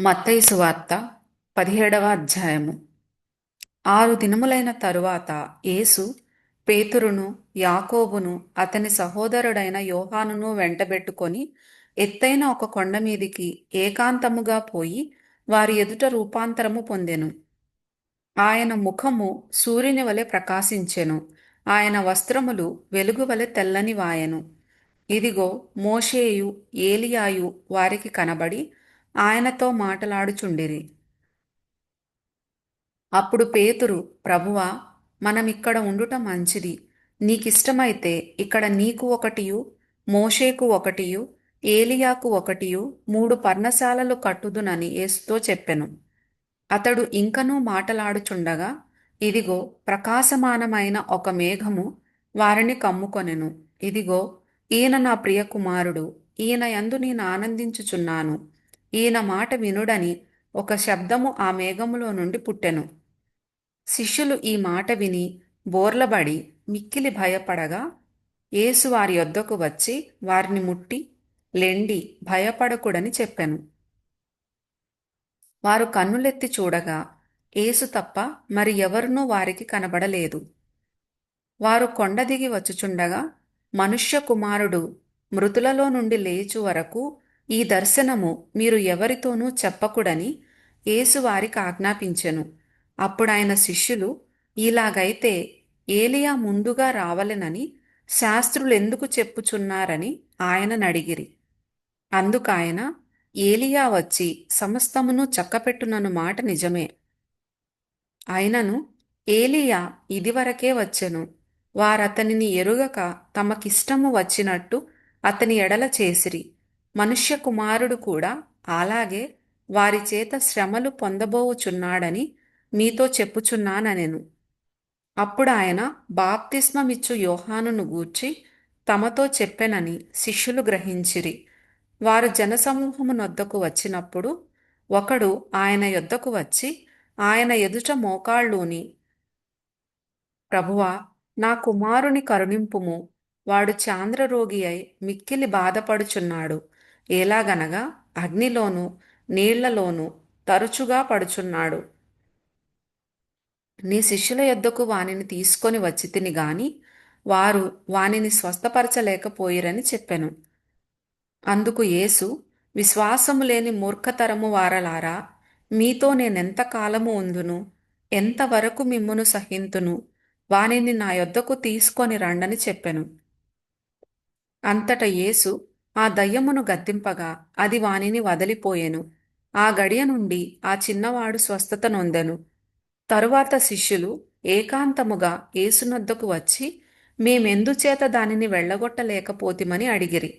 మత్తయి సువార్త పదిహేడవ అధ్యాయము. ఆరు దినములైన తరువాత యేసు పేతురును యాకోబును అతని సహోదరుడైన యోహానును వెంటబెట్టుకొని ఎత్తైన ఒక కొండ మీదికి ఏకాంతముగా పోయి వారి ఎదుట రూపాంతరము పొందెను. ఆయన ముఖము సూర్యుని వలె ప్రకాశించెను. ఆయన వస్త్రములు వెలుగు వలె తెల్లని వాయెను. ఇదిగో మోషేయు ఏలియాయు వారికి కనబడి ఆయనతో మాటలాడుచుండిరి. అప్పుడు పేతురు ప్రభువా మనమిక్కడ ఉండుట మంచిది. నీకిష్టమైతే ఇక్కడ నీకు ఒకటియు మోషేకు ఒకటియు ఏలియాకు ఒకటియు మూడు పర్ణశాలలు కట్టుదునని యేసుతో చెప్పెను. అతడు ఇంకనూ మాటలాడుచుండగా ఇదిగో ప్రకాశమానమైన ఒక మేఘము వారిని కమ్ముకొనెను. ఇదిగో ఈయన నా ప్రియ కుమారుడు ఈయన యందు నేను ఆనందించుచున్నాను. ఈయన మాట వినుడని ఒక శబ్దము ఆ మేఘములో నుండి పుట్టెను. శిష్యులు ఈ మాట విని బోర్లబడి మిక్కిలి భయపడగా యేసు వారి యొద్దకు వచ్చి వారిని ముట్టి లెండి భయపడకుడని చెప్పెను. వారు కన్నులెత్తి చూడగా యేసు తప్ప మరి ఎవరునూ వారికి కనబడలేదు. వారు కొండ దిగి వచ్చుచుండగా మనుష్య కుమారుడు మృతులలో నుండి లేచు వరకు ఈ దర్శనము మీరు ఎవరితోనూ చెప్పకుడని యేసువారికి ఆజ్ఞాపించెను. అప్పుడాయన శిష్యులు ఇలాగైతే ఏలియా ముందుగా రావలెనని శాస్త్రులెందుకు చెప్పుచున్నారని ఆయననడిగిరి అందుకాయన ఏలియా వచ్చి సమస్తమును చక్కపెట్టునను మాట నిజమే. అయినను ఏలియా ఇదివరకే వచ్చెను. వారతనిని ఎరుగక తమకిష్టము వచ్చినట్టు అతని ఎడల చేసిరి. మనుష్య కుమారుడు కూడా అలాగే వారి చేత శ్రమలు పొందబోవుచున్నాడని మీతో చెప్పుచున్నాననెను అప్పుడు ఆయన బాప్తిస్మమిచ్చు యోహానును గూర్చి తమతో చెప్పెనని శిష్యులు గ్రహించిరి. వారు జనసమూహమునొద్దకు వచ్చినప్పుడు ఒకడు ఆయన యొద్దకు వచ్చి ఆయన ఎదుట మోకాళ్ళూని ప్రభువా నా కుమారుని కరుణింపుము. వాడు చాంద్రరోగి అయి మిక్కిలి బాధపడుచున్నాడు. ఎలాగనగా అగ్నిలోను నీళ్ళలోను తరచుగా పడుచున్నాడు. నీ శిష్యుల యొద్దకు వానిని తీసుకొని వచ్చి తిని గాని వారు వానిని స్వస్థపరచలేకపోయిరని చెప్పెను. అందుకు యేసు విశ్వాసము లేని మూర్ఖతరము వారలారా మీతో నేనెంత కాలము ఉందును ఎంతవరకు మిమ్మును సహింతును వానిని నా యొద్దకు తీసుకొని రండని చెప్పెను. అంతట యేసు ఆ దయ్యమును గద్దింపగా అది వానిని వదిలిపోయెను. ఆ గడియ నుండి ఆ చిన్నవాడు స్వస్థత నొందెను. తరువాత శిష్యులు ఏకాంతముగా ఏసునొద్దకు వచ్చి మేమెందుచేత దానిని వెళ్ళగొట్టలేకపోతిమని అడిగిరి.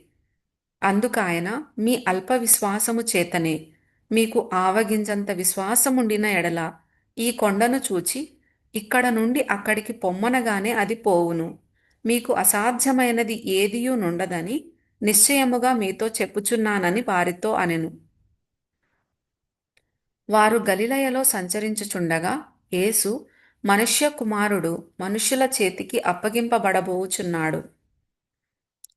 అందుకాయన మీ అల్ప విశ్వాసము చేతనే మీకు ఆవగింజంత విశ్వాసముండిన ఎడల ఈ కొండను చూచి ఇక్కడ నుండి అక్కడికి పొమ్మనగానే అది పోవును. మీకు అసాధ్యమైనది ఏదియూ నుండదని నిశ్చయముగా మీతో చెప్పుచున్నానని వారితో అనెను. వారు గలిలయలో సంచరించుచుండగా యేసు మనుష్య కుమారుడు మనుష్యుల చేతికి అప్పగింపబడబోచున్నాడు.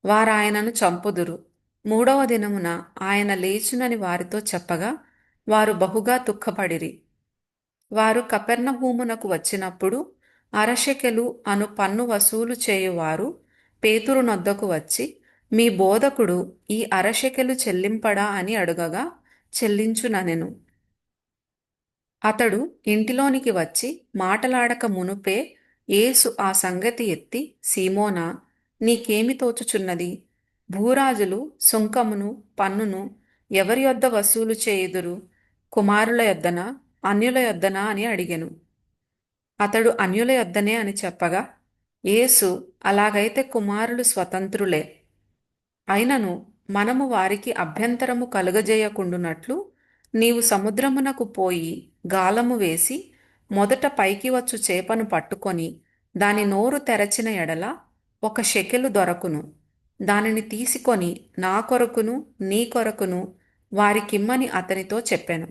వారాయనను చంపుదురు. మూడవ దినమున ఆయన లేచునని వారితో చెప్పగా వారు బహుగా దుఃఖపడిరి. వారు కపెర్ణభూమునకు వచ్చినప్పుడు అరశకెలు అను పన్ను వసూలు చేయువారు పేతురునొద్దకు వచ్చి మీ బోధకుడు ఈ అరశకెలు చెల్లింపడా అని అడుగగా చెల్లించుననెను అతడు ఇంటిలోనికి వచ్చి మాటలాడక మునుపే యేసు ఆ సంగతి ఎత్తి సీమోనా నీకేమి తోచుచున్నది? భూరాజులు సుంకమును పన్నును ఎవరి యొద్ద వసూలు చేయుదురు? కుమారుల యొద్దనా అన్యుల యొద్దనా? అని అడిగెను. అతడు అన్యుల యొద్దనే అని చెప్పగా యేసు అలాగైతే కుమారులు స్వతంత్రులే. అయినను మనము వారికి అభ్యంతరము కలుగజేయకుండునట్లు నీవు సముద్రమునకు పోయి గాలము వేసి మొదట పైకి వచ్చు చేపను పట్టుకొని దాని నోరు తెరచిన ఎడల ఒక షెకెలు దొరకును. దానిని తీసుకొని నా కొరకును నీ కొరకును వారికిమ్మని అతనితో చెప్పాను.